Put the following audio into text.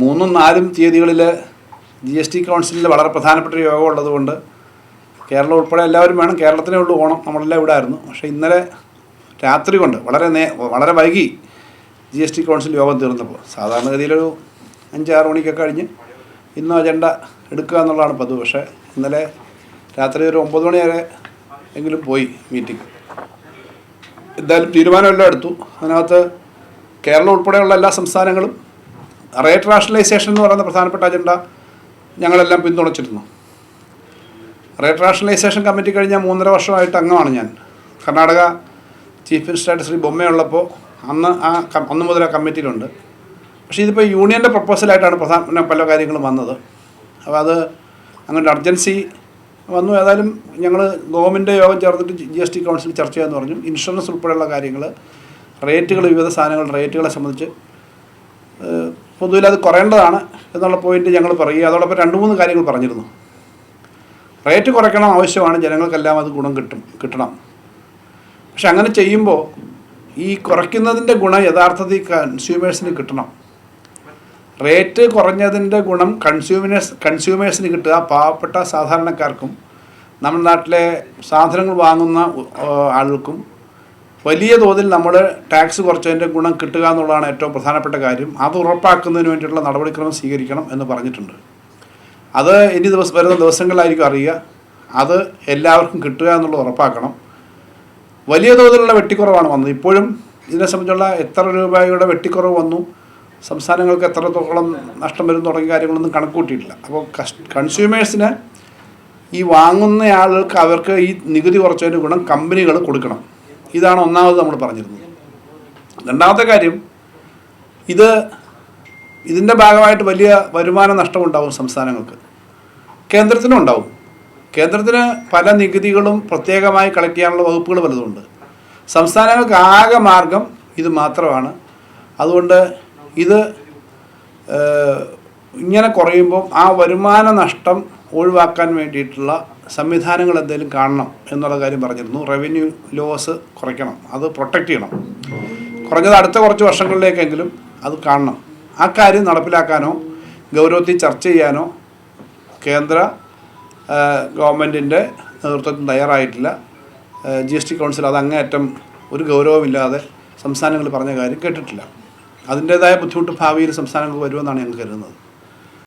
മൂന്നും നാലും തീയതികളിൽ ജി എസ് ടി കൗൺസിലിൽ വളരെ പ്രധാനപ്പെട്ട യോഗം ഉള്ളതുകൊണ്ട് കേരളം ഉൾപ്പെടെ എല്ലാവരും വേണം. കേരളത്തിനേ ഉള്ളൂ ഓണം. നമ്മളെല്ലാം ഇവിടെ ആയിരുന്നു. പക്ഷേ ഇന്നലെ രാത്രി കൊണ്ട് വളരെ നേ വളരെ വൈകി ജി എസ് ടി കൗൺസിൽ യോഗം തീർന്നപ്പോൾ. സാധാരണഗതിയിലൊരു അഞ്ചാറ് മണിക്കൊക്കെ കഴിഞ്ഞ് ഇന്നും അജണ്ട എടുക്കുക എന്നുള്ളതാണ് പതിവ്. പക്ഷേ ഇന്നലെ രാത്രി ഒരു ഒമ്പത് മണി വരെ എങ്കിലും പോയി മീറ്റിംഗ്. എന്തായാലും തീരുമാനമെല്ലാം എടുത്തു. അതിനകത്ത് കേരളം ഉൾപ്പെടെയുള്ള എല്ലാ സംസ്ഥാനങ്ങളും റേറ്റ് റാഷണലൈസേഷൻ എന്ന് പറയുന്ന പ്രധാനപ്പെട്ട അജണ്ട ഞങ്ങളെല്ലാം പിന്തുണച്ചിരുന്നു. റേറ്റ് റാഷണലൈസേഷൻ കമ്മിറ്റി കഴിഞ്ഞ മൂന്നര വർഷമായിട്ട് അംഗമാണ് ഞാൻ. കർണാടക ചീഫ് മിനിസ്റ്ററായിട്ട് ശ്രീ ബൊമ്മയുള്ളപ്പോൾ അന്ന് ആ അന്ന് മുതൽ ആ കമ്മിറ്റിയിലുണ്ട് പക്ഷേ ഇതിപ്പോൾ യൂണിയന്റെ പ്രപ്പോസലായിട്ടാണ് പ്രധാന പല കാര്യങ്ങളും വന്നത്. അപ്പോൾ അത് അങ്ങനെ അർജൻസി വന്നു. ഏതായാലും ഞങ്ങൾ ഗവൺമെന്റ് യോഗം ചേർന്നിട്ട് ജി എസ് ടി കൗൺസിൽ ചർച്ച ചെയ്യാമെന്ന് പറഞ്ഞു. ഇൻഷുറൻസ് ഉൾപ്പെടെയുള്ള കാര്യങ്ങൾ റേറ്റുകൾ വിവിധ സാധനങ്ങളുടെ റേറ്റുകളെ സംബന്ധിച്ച് പൊതുവിൽ അത് കുറയേണ്ടതാണ് എന്നുള്ള പോയിന്റ് ഞങ്ങൾ പറയുക അതോടൊപ്പം രണ്ട് മൂന്ന് കാര്യങ്ങൾ പറഞ്ഞിരുന്നു. റേറ്റ് കുറയ്ക്കണം ആവശ്യമാണ് ജനങ്ങൾക്കെല്ലാം അത് ഗുണം കിട്ടും കിട്ടണം. പക്ഷെ അങ്ങനെ ചെയ്യുമ്പോൾ ഈ കുറയ്ക്കുന്നതിന്റെ ഗുണം യഥാർത്ഥത്തിൽ കൺസ്യൂമേഴ്സിന് കിട്ടണം. റേറ്റ് കുറഞ്ഞതിന്റെ ഗുണം കൺസ്യൂമേഴ്സ് കൺസ്യൂമേഴ്സിന് കിട്ടുക. പാവപ്പെട്ട സാധാരണക്കാർക്കും നമ്മുടെ നാട്ടിലെ സാധനങ്ങൾ വാങ്ങുന്ന ആളുകൾക്കും വലിയ തോതിൽ നമ്മൾ ടാക്സ് കുറച്ചതിന്റെ ഗുണം കിട്ടുക എന്നുള്ളതാണ് ഏറ്റവും പ്രധാനപ്പെട്ട കാര്യം. അത് ഉറപ്പാക്കുന്നതിന് വേണ്ടിയിട്ടുള്ള നടപടിക്രമം സ്വീകരിക്കണം എന്ന് പറഞ്ഞിട്ടുണ്ട്. അത് ഇനി ദിവസം വരുന്ന ദിവസങ്ങളിലായിരിക്കും അറിയുക. അത് എല്ലാവർക്കും കിട്ടുക എന്നുള്ളത് ഉറപ്പാക്കണം. വലിയ തോതിലുള്ള വെട്ടിക്കുറവാണ് വന്നത്. ഇപ്പോഴും ഇതിനെ സംബന്ധിച്ചുള്ള എത്ര രൂപയുടെ വെട്ടിക്കുറവ് വന്നു സംസ്ഥാനങ്ങൾക്ക് എത്രത്തോളം നഷ്ടം വരും തുടങ്ങിയ കാര്യങ്ങളൊന്നും കണക്കൂട്ടിയിട്ടില്ല അപ്പോൾ കൺസ്യൂമേഴ്സിന് ഈ വാങ്ങുന്ന ആളുകൾക്ക് അവർക്ക് ഈ നികുതി കുറച്ചതിന് ഗുണം കമ്പനികൾ കൊടുക്കണം. ഇതാണ് ഒന്നാമത് നമ്മൾ പറഞ്ഞിരുന്നത്. രണ്ടാമത്തെ കാര്യം ഇത് ഇതിന്റെ ഭാഗമായിട്ട് വലിയ വരുമാന നഷ്ടമുണ്ടാവും സംസ്ഥാനങ്ങൾക്ക്. കേന്ദ്രത്തിനും ഉണ്ടാവും. കേന്ദ്രത്തിന് പല നികുതികളും പ്രത്യേകമായി കളക്ട് ചെയ്യാനുള്ള വകുപ്പുകൾ വലുതുണ്ട്. സംസ്ഥാനങ്ങൾക്ക് ആകെ മാർഗം ഇത് മാത്രമാണ്. അതുകൊണ്ട് ഇത് ഇങ്ങനെ കുറയുമ്പോൾ ആ വരുമാന നഷ്ടം ഒഴിവാക്കാൻ വേണ്ടിയിട്ടുള്ള സംവിധാനങ്ങൾ എന്തെങ്കിലും കാണണം എന്നുള്ള കാര്യം പറഞ്ഞിരുന്നു. റവന്യൂ ലോസ് കുറയ്ക്കണം. അത് പ്രൊട്ടക്റ്റ് ചെയ്യണം. കുറഞ്ഞത് അടുത്ത കുറച്ച് വർഷങ്ങളിലേക്കെങ്കിലും അത് കാണണം. ആ കാര്യം നടപ്പിലാക്കാനോ ഗൗരവത്തിൽ ചർച്ച ചെയ്യാനോ കേന്ദ്ര ഗവൺമെന്റിന്റെ നേതൃത്വത്തിൽ തയ്യാറായിട്ടില്ല. ജി എസ് ടി കൗൺസിൽ അത് അങ്ങേയറ്റം ഒരു ഗൗരവമില്ലാതെ സംസ്ഥാനങ്ങൾ പറഞ്ഞ കാര്യം കേട്ടിട്ടില്ല. അതിന്റേതായ ബുദ്ധിമുട്ട് ഭാവിയിൽ സംസ്ഥാനങ്ങൾക്ക് വരുമെന്നാണ് ഞങ്ങൾ കരുതുന്നത്.